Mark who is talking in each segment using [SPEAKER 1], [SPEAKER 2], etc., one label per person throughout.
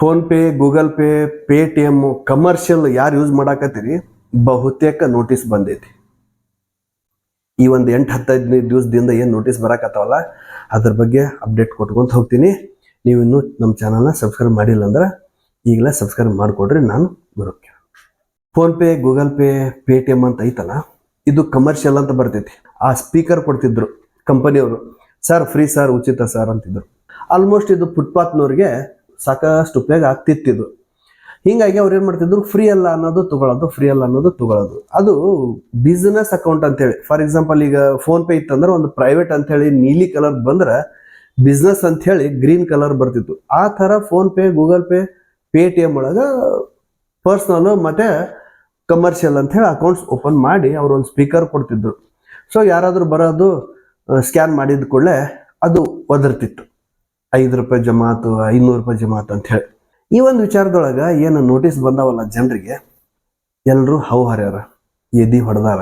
[SPEAKER 1] PhonePe Google Pay Paytm commercial ಯಾರು use ಮಾಡಾಕತ್ತೀರಿ? ಬಹುತೇಕ ನೋಟಿಸ್ ಬಂದೈತಿ. ಈ ಒಂದು ಎಂಟು ಹತ್ತೈದು ದಿವಸದಿಂದ ಏನು ನೋಟಿಸ್ ಬರಾಕತ್ತಾವಲ್ಲ, ಅದ್ರ ಬಗ್ಗೆ ಅಪ್ಡೇಟ್ ಕೊಟ್ಕೊಂತ ಹೋಗ್ತೀನಿ. ನೀವು ಇನ್ನೂ ನಮ್ಮ ಚಾನಲ್ನ ಸಬ್ಸ್ಕ್ರೈಬ್ ಮಾಡಿಲ್ಲ ಅಂದ್ರೆ ಈಗಲೇ ಸಬ್ಸ್ಕ್ರೈಬ್ ಮಾಡಿಕೊಡ್ರಿ, ನಾನು ಬರೋಕೆ ಫೋನ್ಪೇ ಗೂಗಲ್ ಪೇ ಪೇಟಿಎಮ್ ಅಂತ ಐತಲ್ಲ, ಇದು ಕಮರ್ಷಿಯಲ್ ಅಂತ ಬರ್ತೈತಿ. ಆ ಸ್ಪೀಕರ್ ಕೊಡ್ತಿದ್ರು ಕಂಪನಿಯವರು ಸರ್ ಫ್ರೀ ಸರ್ ಉಚಿತ ಸರ್ ಅಂತಿದ್ರು. ಆಲ್ಮೋಸ್ಟ್ ಇದು ಫುಟ್ಪಾತ್ನವ್ರಿಗೆ ಸಾಕಷ್ಟು ಉಪಯೋಗ ಇದು ಹಿಂಗಾಗಿ ಅವ್ರು ಏನು ಮಾಡ್ತಿದ್ರು ಫ್ರೀ ಅಲ್ಲ ಅನ್ನೋದು ತಗೊಳ್ಳೋದು ಫ್ರೀ ಅಲ್ಲ ಅನ್ನೋದು ತಗೊಳ್ಳೋದು ಅದು ಬಿಸ್ನೆಸ್ ಅಕೌಂಟ್ ಅಂತೇಳಿ. ಫಾರ್ ಎಕ್ಸಾಂಪಲ್ ಈಗ ಫೋನ್ ಪೇ ಇತ್ತಂದ್ರೆ ಒಂದು ಪ್ರೈವೇಟ್ ಅಂತೇಳಿ ನೀಲಿ ಕಲರ್ ಬಂದ್ರೆ ಬಿಸ್ನೆಸ್ ಅಂತ ಹೇಳಿ ಗ್ರೀನ್ ಕಲರ್ ಬರ್ತಿತ್ತು. ಆ ಥರ PhonePe Google Pay Paytm ಒಳಗೆ ಪರ್ಸ್ನಲ್ ಮತ್ತೆ ಕಮರ್ಷಿಯಲ್ ಅಂತ ಹೇಳಿ ಅಕೌಂಟ್ಸ್ ಓಪನ್ ಮಾಡಿ ಅವ್ರು ಒಂದು ಸ್ಪೀಕರ್ ಕೊಡ್ತಿದ್ರು. ಸೊ ಯಾರಾದರೂ ಬರೋದು ಸ್ಕ್ಯಾನ್ ಮಾಡಿದ ಕೂಡಲೇ ಅದು ಒದರ್ತಿತ್ತು. ಐದು ರೂಪಾಯಿ ಜಮಾತು, ಐನೂರು ರೂಪಾಯಿ ಜಮಾತು ಅಂತ ಹೇಳಿ. ಈ ಒಂದು ವಿಚಾರದೊಳಗೆ ಏನು ನೋಟಿಸ್ ಬಂದಾವಲ್ಲ ಜನರಿಗೆ ಎಲ್ಲರೂ ಹೌ ಹರ್ಯಾರ ಎದಿ ಹೊಡೆದಾರ.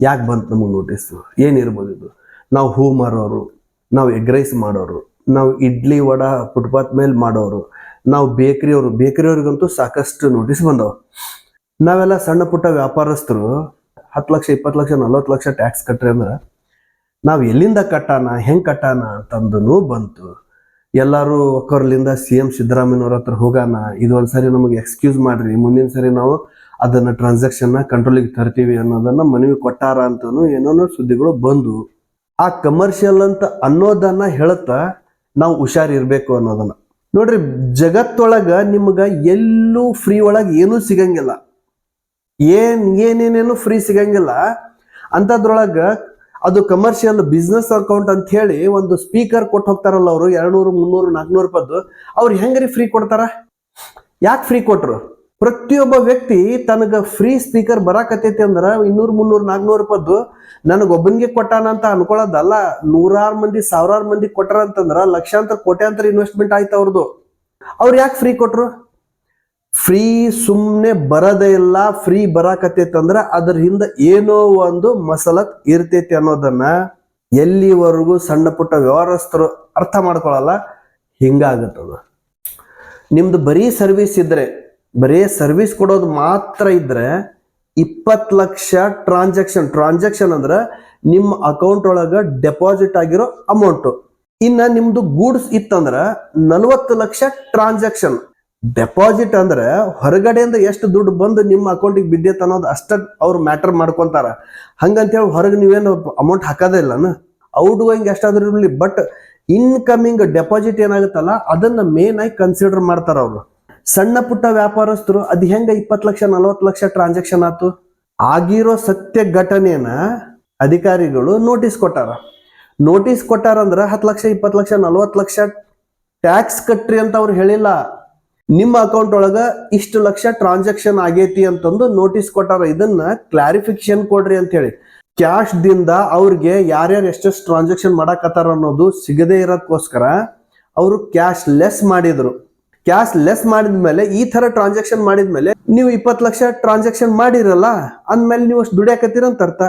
[SPEAKER 1] ಯಾಕೆ ಬಂತು ನಮಗೆ ನೋಟಿಸು ಏನಿರ್ಬೋದು ಇದು? ನಾವು ಹೂ ಮಾರೋರು, ನಾವು ಎಗ್ ರೈಸ್ ಮಾಡೋರು, ನಾವು ಇಡ್ಲಿ ವಡ ಫುಟ್ಪಾತ್ ಮೇಲೆ ಮಾಡೋರು, ನಾವು ಬೇಕ್ರಿಯವರು, ಬೇಕ್ರಿಯವ್ರಿಗಂತೂ ಸಾಕಷ್ಟು ನೋಟಿಸ್ ಬಂದವು. ನಾವೆಲ್ಲ ಸಣ್ಣ ಪುಟ್ಟ ವ್ಯಾಪಾರಸ್ಥರು, ಹತ್ತು ಲಕ್ಷ, ಇಪ್ಪತ್ತು ಲಕ್ಷ, ನಲ್ವತ್ತು ಲಕ್ಷ ಟ್ಯಾಕ್ಸ್ ಕಟ್ಟ್ರಿ ಅಂದ್ರೆ, ನಾವು ಎಲ್ಲಿಂದ ಕಟ್ಟಾನ, ಹೆಂಗೆ ಕಟ್ಟಾನ ಅಂತಂದೂ ಬಂತು. ಎಲ್ಲರೂ ಒಕ್ಕರ್ಲಿಂದ ಸಿ ಎಂ ಸಿದ್ದರಾಮಯ್ಯವ್ರ ಹತ್ರ ಹೋಗೋಣ, ಇದು ಒಂದು ಸರಿ ನಮಗೆ ಎಕ್ಸ್ಕ್ಯೂಸ್ ಮಾಡ್ರಿ, ಮುಂದಿನ ಸರಿ ನಾವು ಅದನ್ನು ಟ್ರಾನ್ಸಾಕ್ಷನ್ನ ಕಂಟ್ರೋಲಿಗೆ ತರ್ತೀವಿ ಅನ್ನೋದನ್ನು ಮನವಿ ಕೊಟ್ಟಾರ ಅಂತನೂ ಏನೋ ಸುದ್ದಿಗಳು ಬಂದು, ಆ ಕಮರ್ಷಿಯಲ್ ಅಂತ ಅನ್ನೋದನ್ನ ಹೇಳುತ್ತಾ ನಾವು ಹುಷಾರಿರ್ಬೇಕು ಅನ್ನೋದನ್ನ. ನೋಡ್ರಿ, ಜಗತ್ತೊಳಗ ನಿಮ್ಗೆ ಎಲ್ಲೂ ಫ್ರೀ ಒಳಗೆ ಏನೂ ಸಿಗಂಗಿಲ್ಲ. ಏನ್, ಏನೇನೇನು ಫ್ರೀ ಸಿಗಂಗಿಲ್ಲ. ಅಂಥದ್ರೊಳಗ ಅದು ಕಮರ್ಷಿಯಲ್ ಬಿಸ್ನೆಸ್ ಅಕೌಂಟ್ ಅಂತ ಹೇಳಿ ಒಂದು ಸ್ಪೀಕರ್ ಕೊಟ್ಟು ಹೋಗ್ತಾರಲ್ಲ ಅವರು, ಎರಡ್ನೂರು, ಮುನ್ನೂರು, ನಾಲ್ಕುನೂರು ರೂಪಾಯ್ದು. ಅವ್ರು ಹೆಂಗ್ರಿ ಫ್ರೀ ಕೊಡ್ತಾರ? ಯಾಕೆ ಫ್ರೀ ಕೊಟ್ರು? ಪ್ರತಿಯೊಬ್ಬ ವ್ಯಕ್ತಿ ತನಗ ಫ್ರೀ ಸ್ಪೀಕರ್ ಬರಾಕತ್ತೈತಿ ಅಂದ್ರೆ ಇನ್ನೂರು, ಮುನ್ನೂರು, ನಾಲ್ಕುನೂರು ರೂಪಾಯ್ದು ನನಗೊಬ್ಬನಿಗೆ ಕೊಟ್ಟಾನ ಅಂತ ಅನ್ಕೊಳ್ಳೋದಲ್ಲ. ನೂರಾರು ಮಂದಿ, ಸಾವಿರಾರು ಮಂದಿ ಕೊಟ್ಟಾರ ಅಂತಂದ್ರ ಲಕ್ಷಾಂತರ, ಕೋಟ್ಯಾಂತರ ಇನ್ವೆಸ್ಟ್ಮೆಂಟ್ ಆಯ್ತು ಅವ್ರದ್ದು ಅವ್ರು ಯಾಕೆ ಫ್ರೀ ಕೊಟ್ರು? ಫ್ರೀ ಸುಮ್ಮನೆ ಬರದೇ ಇಲ್ಲ, ಫ್ರೀ ಬರಾಕತ್ತೈತಿ ಅಂದ್ರೆ ಅದ್ರ ಹಿಂದೆ ಏನೋ ಒಂದು ಮಸಲತ್ ಇರ್ತೈತಿ ಅನ್ನೋದನ್ನ ಎಲ್ಲಿವರೆಗೂ ಸಣ್ಣ ಪುಟ್ಟ ವ್ಯವಹಾರಸ್ಥರು ಅರ್ಥ ಮಾಡ್ಕೊಳಲ್ಲ, ಹಿಂಗಾಗತ್ತದ. ನಿಮ್ದು ಬರೀ ಸರ್ವಿಸ್ ಇದ್ರೆ, ಬರೀ ಸರ್ವಿಸ್ ಕೊಡೋದು ಮಾತ್ರ ಇದ್ರೆ ಇಪ್ಪತ್ತು ಲಕ್ಷ ಟ್ರಾನ್ಸಾಕ್ಷನ್ ಟ್ರಾನ್ಸಾಕ್ಷನ್ ಅಂದ್ರೆ ನಿಮ್ಮ ಅಕೌಂಟ್ ಒಳಗ ಡೆಪಾಸಿಟ್ ಆಗಿರೋ ಅಮೌಂಟು ಇನ್ನ ನಿಮ್ಮದು ಗೂಡ್ಸ್ ಇತ್ತಂದ್ರೆ ನಲವತ್ತು ಲಕ್ಷ ಟ್ರಾನ್ಸಾಕ್ಷನ್ ಡೆಪಾಸಿಟ್ ಅಂದ್ರೆ ಹೊರಗಡೆಯಿಂದ ಎಷ್ಟು ದುಡ್ಡು ಬಂದು ನಿಮ್ಮ ಅಕೌಂಟಿಗೆ ಬಿದ್ದೈತೆ ಅನ್ನೋದು ಅಷ್ಟ ಅವ್ರು ಮ್ಯಾಟರ್ ಮಾಡ್ಕೊಂತಾರ. ಹಂಗಂತೇಳಿ ಹೊರಗೆ ನೀವೇನು ಅಮೌಂಟ್ ಹಾಕೋದೇ ಇಲ್ಲನ ಔಟ್ ಗೋಯಿಂಗ್ ಎಷ್ಟಾದ್ರೂ ಇರಲಿ ಬಟ್ ಇನ್ಕಮಿಂಗ್ ಡೆಪಾಸಿಟ್ ಏನಾಗುತ್ತಲ್ಲ, ಅದನ್ನ ಮೇನ್ ಆಗಿ ಕನ್ಸಿಡರ್ ಮಾಡ್ತಾರ ಅವರು. ಸಣ್ಣ ಪುಟ್ಟ ವ್ಯಾಪಾರಸ್ಥರು, ಅದು ಹೆಂಗ ಇಪ್ಪತ್ತು ಲಕ್ಷ, ನಲವತ್ತು ಲಕ್ಷ ಟ್ರಾನ್ಸಾಕ್ಷನ್ ಆತು? ಆಗಿರೋ ಸತ್ಯ ಘಟನೆಯನ್ನ ಅಧಿಕಾರಿಗಳು ನೋಟಿಸ್ ಕೊಟ್ಟಾರ. ನೋಟಿಸ್ ಕೊಟ್ಟಾರ ಅಂದ್ರೆ ಹತ್ತು ಲಕ್ಷ, ಇಪ್ಪತ್ತು ಲಕ್ಷ, ನಲವತ್ತು ಲಕ್ಷ ಟ್ಯಾಕ್ಸ್ ಕಟ್ರಿ ಅಂತ ಅವ್ರು ಹೇಳಿಲ್ಲ. ನಿಮ್ಮ ಅಕೌಂಟ್ ಒಳಗ ಇಷ್ಟು ಲಕ್ಷ ಟ್ರಾನ್ಸಾಕ್ಷನ್ ಆಗೈತಿ ಅಂತಂದು ನೋಟಿಸ್ ಕೊಟ್ಟಾರ, ಇದನ್ನ ಕ್ಲಾರಿಫಿಕೇಶನ್ ಕೊಡ್ರಿ ಅಂತ ಹೇಳಿ ಕ್ಯಾಶ್ ದಿಂದ ಅವ್ರಿಗೆ ಯಾರ್ಯಾರು ಎಷ್ಟೆಷ್ಟು ಟ್ರಾನ್ಸಾಕ್ಷನ್ ಮಾಡಕತ್ತಾರ ಅನ್ನೋದು ಸಿಗದೇ ಇರೋದಕ್ಕೋಸ್ಕರ ಅವರು ಕ್ಯಾಶ್ ಲೆಸ್ ಮಾಡಿದ್ರು. ಕ್ಯಾಶ್ ಲೆಸ್ ಮಾಡಿದ್ಮೇಲೆ ಈ ತರ ಟ್ರಾನ್ಸಾಕ್ಷನ್ ಮಾಡಿದ್ಮೇಲೆ ನೀವು ಇಪ್ಪತ್ತು ಲಕ್ಷ ಟ್ರಾನ್ಸಾಕ್ಷನ್ ಮಾಡಿರಲ್ಲ, ಅಂದ್ಮೇಲೆ ನೀವು ಅಷ್ಟು ದುಡಿಯಾಕತ್ತೀರ ಅಂತ ಅರ್ಥ.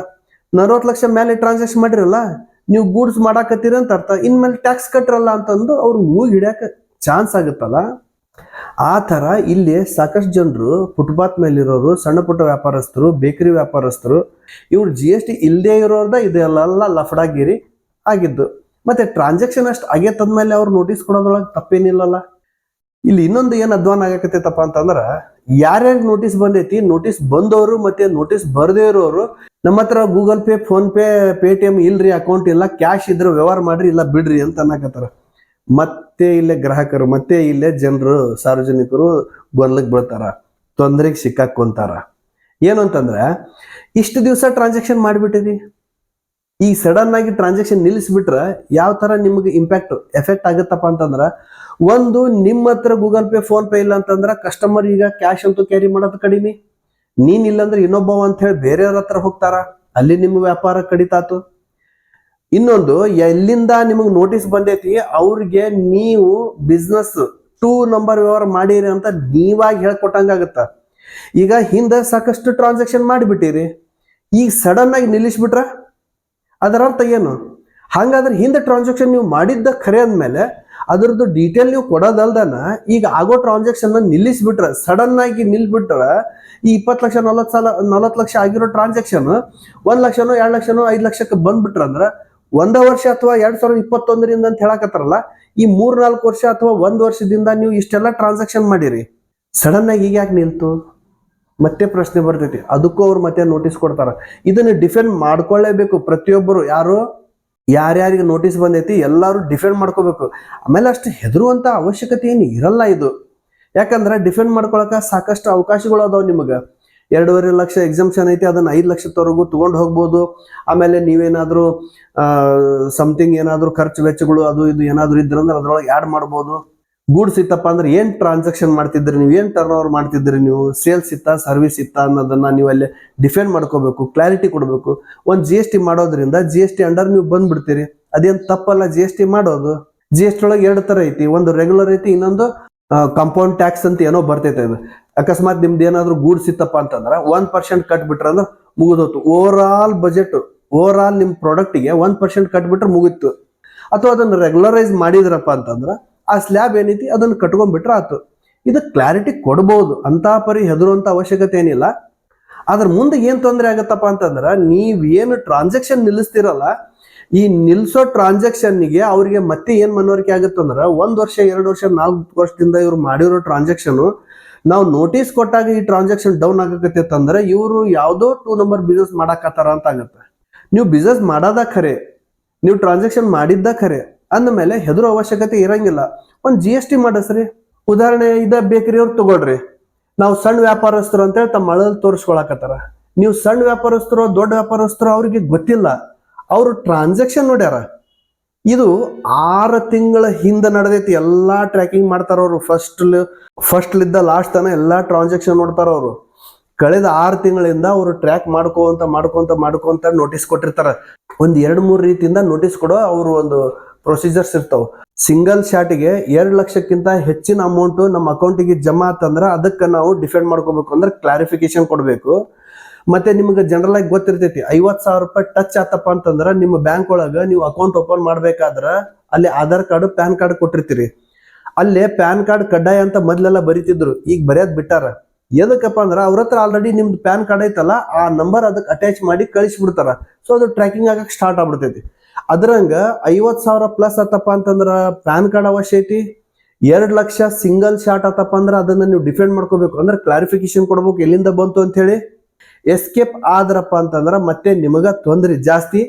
[SPEAKER 1] ನಲ್ವತ್ತು ಲಕ್ಷ ಮೇಲೆ ಟ್ರಾನ್ಸಾಕ್ಷನ್ ಮಾಡಿರಲ್ಲ, ನೀವು ಗೂಡ್ಸ್ ಮಾಡಾಕತ್ತೀರ ಅಂತ ಅರ್ಥ. ಇನ್ಮೇಲೆ ಟ್ಯಾಕ್ಸ್ ಕಟ್ಟಿರಲ್ಲ ಅಂತಂದು ಅವ್ರು ಮೂಗ್ ಹಿಡಿಯಕ ಚಾನ್ಸ್ ಆಗುತ್ತಲ್ಲ? ಆ ಥರ ಇಲ್ಲಿ ಸಾಕಷ್ಟು ಜನರು ಫುಟ್ಪಾತ್ ಮೇಲಿರೋರು, ಸಣ್ಣ ಪುಟ್ಟ ವ್ಯಾಪಾರಸ್ಥರು, ಬೇಕರಿ ವ್ಯಾಪಾರಸ್ಥರು, ಇವ್ರು ಜಿ ಎಸ್ ಟಿ ಇಲ್ಲದೆ ಇರೋರ್ದ ಇದೆಲ್ಲ ಲಫಡಾಗಿರಿ ಆಗಿದ್ದು. ಮತ್ತೆ ಟ್ರಾನ್ಸಾಕ್ಷನ್ ಅಷ್ಟು ಆಗೇತದ್ಮೇಲೆ ಅವ್ರು ನೋಟಿಸ್ ಕೊಡೋದ್ರೊಳಗೆ ತಪ್ಪೇನಿಲ್ಲಲ್ಲ. ಇಲ್ಲಿ ಇನ್ನೊಂದು ಏನು ಅಧ್ವಾನ ಆಗಕತ್ತೈತಪ್ಪ ಅಂತಂದ್ರೆ, ಯಾರ್ಯಾರಿಗೆ ನೋಟಿಸ್ ಬಂದೈತಿ ನೋಟಿಸ್ ಬಂದವರು ಮತ್ತೆ ನೋಟಿಸ್ ಬರದೇ ಇರೋರು, ನಮ್ಮ ಹತ್ರ Google pay phone pay Paytm ಇಲ್ರಿ ಅಕೌಂಟ್ ಇಲ್ಲ ಕ್ಯಾಶ್ ಇದ್ರೆ ವ್ಯವಹಾರ ಮಾಡ್ರಿ, ಇಲ್ಲ ಬಿಡ್ರಿ ಅಂತ ಅನ್ನಕತ್ತಾರ. ಮತ್ತೆ ಇಲ್ಲೇ ಗ್ರಾಹಕರು, ಮತ್ತೆ ಇಲ್ಲೇ ಜನರು, ಸಾರ್ವಜನಿಕರು ಗೊಂದಲಕ್ಕೆ ಬೀಳ್ತಾರ, ತೊಂದರೆಗೆ ಸಿಕ್ಕಾಕೊಂತಾರ ಏನು ಅಂತಂದ್ರೆ, ಇಷ್ಟು ದಿವಸ ಟ್ರಾನ್ಸಾಕ್ಷನ್ ಮಾಡಿಬಿಟ್ಟಿರಿ. ಈ ಸಡನ್ ಆಗಿ ಟ್ರಾನ್ಸಾಕ್ಷನ್ ನಿಲ್ಲಿಸ್ಬಿಟ್ರೆ ಯಾವ ತರ ನಿಮ್ಗೆ ಇಂಪ್ಯಾಕ್ಟ್ ಎಫೆಕ್ಟ್ ಆಗುತ್ತಪ್ಪ ಅಂತಂದ್ರ, ಒಂದು ನಿಮ್ಮ ಹತ್ರ ಗೂಗಲ್ ಪೇ ಫೋನ್ ಪೇ ಇಲ್ಲ ಅಂತಂದ್ರೆ ಕಸ್ಟಮರ್ ಈಗ ಕ್ಯಾಶ್ ಅಂತೂ ಕ್ಯಾರಿ ಮಾಡೋದು ಕಡಿಮೆ. ನೀನ್ ಇಲ್ಲಂದ್ರೆ ಇನ್ನೊಬ್ಬವ ಅಂತ ಹೇಳಿ ಬೇರೆಯವ್ರ ಹತ್ರ ಹೋಗ್ತಾರ. ಅಲ್ಲಿ ನಿಮ್ಮ ವ್ಯಾಪಾರ ಕಡಿತಾತು. ಇನ್ನೊಂದು, ಎಲ್ಲಿಂದ ನಿಮಗೆ ನೋಟಿಸ್ ಬಂದೈತಿ, ಅವ್ರಿಗೆ ನೀವು ಬಿಸ್ನೆಸ್ ಟೂ ನಂಬರ್ ವ್ಯವಹಾರ ಮಾಡಿರಿ ಅಂತ ನೀವಾಗಿ ಹೇಳ್ಕೊಟ್ಟಂಗಾಗತ್ತ. ಈಗ ಹಿಂದೆ ಸಾಕಷ್ಟು ಟ್ರಾನ್ಸಾಕ್ಷನ್ ಮಾಡಿಬಿಟ್ಟಿರಿ. ಈಗ ಸಡನ್ ಆಗಿ ನಿಲ್ಲಿಸ್ಬಿಟ್ರ? ಅದರ ಅರ್ಥ ಏನು? ಹಾಗಾದ್ರೆ ಹಿಂದೆ ಟ್ರಾನ್ಸಾಕ್ಷನ್ ನೀವು ಮಾಡಿದ್ದ ಖರೆ ಅಂದಮೇಲೆ ಅದರದ್ದು ಡೀಟೇಲ್ ನೀವು ಕೊಡೋದಲ್ದನ ಈಗ ಆಗೋ ಟ್ರಾನ್ಸಾಕ್ಷನ್ ನಿಲ್ಲಿಸ್ಬಿಟ್ರ ಸಡನ್ ಆಗಿ ನಿಲ್ಬಿಟ್ರ, ಈ ಇಪ್ಪತ್ತು ಲಕ್ಷ, ನಲವತ್ತು ಸಾಲ, ನಲವತ್ತು ಲಕ್ಷ ಆಗಿರೋ ಟ್ರಾನ್ಸಾಕ್ಷನ್ ಒಂದು ಲಕ್ಷನೋ, ಎರಡು ಲಕ್ಷನೋ, ಐದು ಲಕ್ಷಕ್ಕೆ ಬಂದ್ಬಿಟ್ರೆ ಅಂದ್ರ ಒಂದ ವರ್ಷ ಅಥವಾ ಎರಡ್ ಸಾವಿರದ ಇಪ್ಪತ್ತೊಂದರಿಂದ ಅಂತ ಹೇಳಕತ್ತಾರಲ್ಲ, ಈ ಮೂರ್ ನಾಲ್ಕು ವರ್ಷ ಅಥವಾ ಒಂದ್ ವರ್ಷದಿಂದ ನೀವು ಇಷ್ಟೆಲ್ಲ ಟ್ರಾನ್ಸಾಕ್ಷನ್ ಮಾಡಿರಿ. ಸಡನ್ ಆಗಿ ಈಗ ಯಾಕೆ ನಿಲ್ತು? ಮತ್ತೆ ಪ್ರಶ್ನೆ ಬರ್ತೈತಿ. ಅದಕ್ಕೂ ಅವ್ರು ಮತ್ತೆ ನೋಟಿಸ್ ಕೊಡ್ತಾರ. ಇದನ್ನ ಡಿಫೆಂಡ್ ಮಾಡ್ಕೊಳ್ಳೇಬೇಕು. ಪ್ರತಿಯೊಬ್ಬರು ಯಾರು? ಯಾರ್ಯಾರಿಗೆ ನೋಟಿಸ್ ಬಂದೈತಿ, ಎಲ್ಲರೂ ಡಿಫೆಂಡ್ ಮಾಡ್ಕೋಬೇಕು. ಆಮೇಲೆ ಅಷ್ಟು ಹೆದರುವಂತ ಅವಶ್ಯಕತೆ ಏನು ಇರಲ್ಲ ಇದು. ಯಾಕಂದ್ರೆ ಡಿಫೆಂಡ್ ಮಾಡ್ಕೊಳಕ ಸಾಕಷ್ಟು ಅವಕಾಶಗಳು ಅದಾವ ನಿಮಗೆ. ಎರಡೂವರೆ ಲಕ್ಷ ಎಕ್ಸಾಮ್ಷನ್ ಐತಿ, ಅದನ್ನ ಐದು ಲಕ್ಷದವರೆಗೂ ತಗೊಂಡು ಹೋಗ್ಬೋದು. ಆಮೇಲೆ ನೀವೇನಾದ್ರೂ ಸಮಥಿಂಗ್ ಏನಾದರೂ ಖರ್ಚು ವೆಚ್ಚಗಳು ಅದು ಇದು ಏನಾದರೂ ಇದ್ರಂದ್ರೆ ಅದ್ರೊಳಗೆ ಆ್ಯಡ್ ಮಾಡ್ಬೋದು. ಗೂಡ್ಸ್ ಇತ್ತಪ್ಪ ಅಂದ್ರೆ ಏನ್ ಟ್ರಾನ್ಸಾಕ್ಷನ್ ಮಾಡ್ತಿದ್ರಿ ನೀವು? ಏನ್ ಟರ್ನ್ ಓವರ್ ಮಾಡ್ತಿದ್ರಿ ನೀವು? ಸೇಲ್ಸ್ ಇತ್ತ ಸರ್ವಿಸ್ ಇತ್ತ ಅನ್ನೋದನ್ನ ನೀವು ಅಲ್ಲಿ ಡಿಫೆಂಡ್ ಮಾಡ್ಕೋಬೇಕು ಕ್ಲಾರಿಟಿ ಕೊಡಬೇಕು. ಒಂದು ಜಿ ಎಸ್ ಟಿ ಮಾಡೋದ್ರಿಂದ ಜಿ ಎಸ್ ಟಿ ಅಂಡರ್ ನೀವು ಬಂದ್ಬಿಡ್ತೀರಿ. ಅದೇನ್ ತಪ್ಪಲ್ಲ ಜಿ ಎಸ್ ಟಿ ಮಾಡೋದು. ಜಿ ಎಸ್ ಟಿ ಒಳಗೆ ಎರಡು ತರ ಐತಿ. ಒಂದು ರೆಗ್ಯುಲರ್ ಐತಿ, ಇನ್ನೊಂದು ಕಾಂಪೌಂಡ್ ಟ್ಯಾಕ್ಸ್ ಅಂತ ಏನೋ ಬರ್ತೈತೆ ಅದು. ಅಕಸ್ಮಾತ್ ನಿಮ್ದು ಏನಾದರೂ ಗೂಡ್ಸ್ ಅಂತಂದ್ರೆ ಒನ್ ಪರ್ಸೆಂಟ್ ಕಟ್ಬಿಟ್ರೆ ಅಂದ್ರೆ ಮುಗಿದೋತು over all budget over all ನಿಮ್ ಪ್ರಾಡಕ್ಟಿಗೆ ಒನ್ ಪರ್ಸೆಂಟ್ ಕಟ್ಬಿಟ್ರೆ ಮುಗಿತ್ತು ಅಥವಾ ಅದನ್ನ ರೆಗ್ಯುಲರೈಸ್ ಮಾಡಿದ್ರಪ್ಪ ಅಂತಂದ್ರೆ ಆ ಸ್ಲ್ಯಾಬ್ ಏನೈತಿ ಅದನ್ನ ಕಟ್ಕೊಂಡ್ಬಿಟ್ರೆ ಆತು. ಇದು ಕ್ಲಾರಿಟಿ ಕೊಡ್ಬೋದು. ಅಂತ ಪರಿ ಹೆದರುವಂತ ಅವಶ್ಯಕತೆ ಏನಿಲ್ಲ. ಅದ್ರ ಮುಂದೆ ಏನ್ ತೊಂದರೆ ಆಗತ್ತಪ್ಪ ಅಂತಂದ್ರ ನೀವು ಏನು ಟ್ರಾನ್ಸಾಕ್ಷನ್ ನಿಲ್ಲಿಸ್ತಿರಲ್ಲ ಈ ನಿಲ್ಸೋ ಟ್ರಾನ್ಸಾಕ್ಷನ್ಗೆ ಅವ್ರಿಗೆ ಮತ್ತೆ ಏನ್ ಮನವರಿಕೆ ಆಗುತ್ತಂದ್ರ ಒಂದ್ ವರ್ಷ, ಎರಡು ವರ್ಷ, ನಾಲ್ಕು ವರ್ಷದಿಂದ ಇವ್ರು ಮಾಡಿರೋ ಟ್ರಾನ್ಸಾಕ್ಷನ್, ನಾವು ನೋಟಿಸ್ ಕೊಟ್ಟಾಗ ಈ ಟ್ರಾನ್ಸಾಕ್ಷನ್ ಡೌನ್ ಆಗಕತ್ತೆ ಅಂದ್ರೆ ಇವರು ಯಾವ್ದೋ ಟೂ ನಂಬರ್ ಬಿಸ್ನೆಸ್ ಮಾಡಾಕತ್ತಾರ ಅಂತ ಆಗತ್ತೆ. ನೀವು ಬಿಸ್ನೆಸ್ ಮಾಡದ ಖರೆ, ನೀವು ಟ್ರಾನ್ಸಾಕ್ಷನ್ ಮಾಡಿದ್ದ ಖರೆ, ಅಂದಮೇಲೆ ಹೆದರೋ ಅವಶ್ಯಕತೆ ಇರಂಗಿಲ್ಲ. ಒಂದ್ ಜಿ ಎಸ್ ಟಿ ಮಾಡಸ್ರಿ ಉದಾಹರಣೆ ಇದ ಬೇಕ್ರಿ ಅವ್ರು ತಗೊಳ್ರಿ. ನಾವು ಸಣ್ಣ ವ್ಯಾಪಾರಸ್ಥರು ಅಂತೇಳಿ ತಮ್ಮ ಅಳಲ್ ತೋರಿಸ್ಕೊಳಕತ್ತಾರ. ನೀವು ಸಣ್ಣ ವ್ಯಾಪಾರಸ್ಥರು ದೊಡ್ಡ ವ್ಯಾಪಾರಸ್ಥರು ಅವ್ರಿಗೆ ಗೊತ್ತಿಲ್ಲ. ಅವರು ಟ್ರಾನ್ಸಾಕ್ಷನ್ ನೋಡ್ಯಾರ. ಇದು ಆರು ತಿಂಗಳ ಹಿಂದೆ ನಡೆದೈತಿ, ಎಲ್ಲಾ ಟ್ರ್ಯಾಕಿಂಗ್ ಮಾಡ್ತಾರ ಅವರು. ಫಸ್ಟ್ ಫಸ್ಟ್ ಲಿದ್ದ ಲಾಸ್ಟ್ ತನ ಎಲ್ಲಾ ಟ್ರಾನ್ಸಾಕ್ಷನ್ ನೋಡ್ತಾರ ಅವರು. ಕಳೆದ ಆರು ತಿಂಗಳಿಂದ ಅವರು ಟ್ರ್ಯಾಕ್ ಮಾಡ್ಕೋಂತ, ಮಾಡ್ಕೊಂತ ಮಾಡ್ಕೊಂತ ನೋಟಿಸ್ ಕೊಟ್ಟಿರ್ತಾರ. ಒಂದ್ ಎರಡು ಮೂರು ರೀತಿಯಿಂದ ನೋಟಿಸ್ ಕೊಡೋ ಅವರು ಒಂದು ಪ್ರೊಸೀಜರ್ಸ್ ಇರ್ತಾವ. ಸಿಂಗಲ್ ಶಾಟಿಗೆ ಎರಡು ಲಕ್ಷಕ್ಕಿಂತ ಹೆಚ್ಚಿನ ಅಮೌಂಟ್ ನಮ್ಮ ಅಕೌಂಟಿಗೆ ಜಮಾ ಆತಂದ್ರ ಅದಕ್ಕೆ ನಾವು ಡಿಫೆಂಡ್ ಮಾಡ್ಕೋಬೇಕು ಅಂದ್ರೆ ಕ್ಲಾರಿಫಿಕೇಶನ್ ಕೊಡಬೇಕು. ಮತ್ತೆ ನಿಮ್ಗೆ ಜನರಲ್ ಆಗಿ ಗೊತ್ತಿರ್ತೈತಿ ಐವತ್ ಸಾವಿರ ರೂಪಾಯಿ ಟಚ್ ಆತಪ್ಪ ಅಂತಂದ್ರೆ ನಿಮ್ಮ ಬ್ಯಾಂಕ್ ಒಳಗ ನೀವು ಅಕೌಂಟ್ ಓಪನ್ ಮಾಡ್ಬೇಕಾದ್ರೆ ಅಲ್ಲಿ ಆಧಾರ್ ಕಾರ್ಡ್ ಪ್ಯಾನ್ ಕಾರ್ಡ್ ಕೊಟ್ಟಿರ್ತೀರಿ. ಅಲ್ಲೇ ಪ್ಯಾನ್ ಕಾರ್ಡ್ ಕಡ್ಡಾಯ ಅಂತ ಮೊದಲೆಲ್ಲ ಬರಿತಿದ್ರು, ಈಗ ಬರೆಯೋದ್ ಬಿಟ್ಟಾರ. ಎದಕ್ಕಪ್ಪ ಅಂದ್ರೆ ಅವ್ರ ಹತ್ರ ಆಲ್ರೆಡಿ ನಿಮ್ದು ಪ್ಯಾನ್ ಕಾರ್ಡ್ ಐತಲ್ಲ, ಆ ನಂಬರ್ ಅದಕ್ಕೆ ಅಟ್ಯಾಚ್ ಮಾಡಿ ಕಳಿಸ್ಬಿಡ್ತಾರ. ಸೊ ಅದು ಟ್ರ್ಯಾಕಿಂಗ್ ಆಗಕ್ಕೆ ಸ್ಟಾರ್ಟ್ ಆಗ್ಬಿಡ್ತೈತಿ. ಅದ್ರಂಗ ಐವತ್ ಸಾವಿರ ಪ್ಲಸ್ ಆತಪ್ಪ ಅಂತಂದ್ರ ಪ್ಯಾನ್ ಕಾರ್ಡ್ ಅವಶ್ಯ ಐತಿ? ಎರಡ್ ಲಕ್ಷ ಸಿಂಗಲ್ ಶಾಟ್ ಆತಪ್ಪ ಅಂದ್ರ ಅದನ್ನ ನೀವು ಡಿಫೆಂಡ್ ಮಾಡ್ಕೋಬೇಕು. ಅಂದ್ರೆ ಕ್ಲಾರಿಫಿಕೇಶನ್ ಕೊಡ್ಬೇಕು ಎಲ್ಲಿಂದ ಬಂತು ಅಂತ ಹೇಳಿ. ಎಸ್ಕೇಪ್ ಆದ್ರಪ್ಪ ಅಂತಂದ್ರ ಮತ್ತೆ ನಿಮಗ ತೊಂದ್ರೆ ಜಾಸ್ತಿ.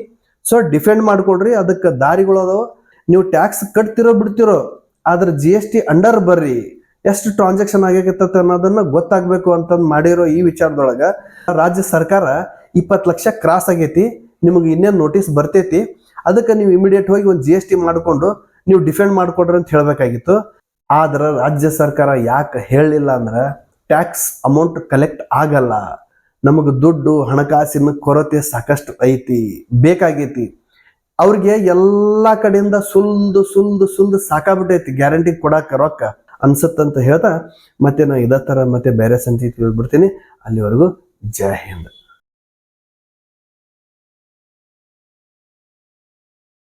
[SPEAKER 1] ಸೊ ಡಿಫೆಂಡ್ ಮಾಡ್ಕೊಡ್ರಿ, ಅದಕ್ಕೆ ದಾರಿಗಳು ನೀವು ಟ್ಯಾಕ್ಸ್ ಕಟ್ತಿರೋ ಬಿಡ್ತಿರೋ, ಆದ್ರೆ ಜಿ ಎಸ್ ಟಿ ಅಂಡರ್ ಬರ್ರಿ. ಎಷ್ಟು ಟ್ರಾನ್ಸಾಕ್ಷನ್ ಆಗೈತೆ ಅನ್ನೋದನ್ನ ಗೊತ್ತಾಗ್ಬೇಕು ಅಂತಂದ್ ಮಾಡಿರೋ ಈ ವಿಚಾರದೊಳಗ. ರಾಜ್ಯ ಸರ್ಕಾರ ಇಪ್ಪತ್ತು ಲಕ್ಷ ಕ್ರಾಸ್ ಆಗೈತಿ. ನಿಮಗೆ ಇನ್ನೇನು ನೋಟಿಸ್ ಬರ್ತೈತಿ. ಅದಕ್ಕೆ ನೀವು ಇಮಿಡಿಯೇಟ್ ಹೋಗಿ ಒಂದು ಜಿ ಎಸ್ ಟಿ ಮಾಡಿಕೊಂಡು ನೀವು ಡಿಫೆಂಡ್ ಮಾಡಿಕೊಡ್ರಿ ಅಂತ ಹೇಳಬೇಕಾಗಿತ್ತು. ಆದ್ರೆ ರಾಜ್ಯ ಸರ್ಕಾರ ಯಾಕೆ ಹೇಳಲಿಲ್ಲ ಅಂದ್ರೆ ಟ್ಯಾಕ್ಸ್ ಅಮೌಂಟ್ ಕಲೆಕ್ಟ್ ಆಗಲ್ಲ. ನಮಗೆ ದುಡ್ಡು, ಹಣಕಾಸಿನ ಕೊರತೆ ಸಾಕಷ್ಟು ಐತಿ, ಬೇಕಾಗೈತಿ. ಅವ್ರಿಗೆ ಎಲ್ಲ ಕಡೆಯಿಂದ ಸುಲ್ದು ಸುಲ್ದು ಸುಲ್ದು ಸಾಕಾಗ್ಬಿಟ್ಟೈತಿ. ಗ್ಯಾರಂಟಿ ಕೊಡಕ್ಕೆ ರೊಕ್ಕ ಅನ್ಸುತ್ತಂತ ಹೇಳ್ತಾ ಮತ್ತೆ ನಾನು ಇದೇ ಥರ ಮತ್ತೆ ಬೇರೆ ಸಂಚಿಕೆ ಹೇಳ್ಬಿಡ್ತೀನಿ ಅಲ್ಲಿವರೆಗೂ ಜೈ ಹಿಂದ್.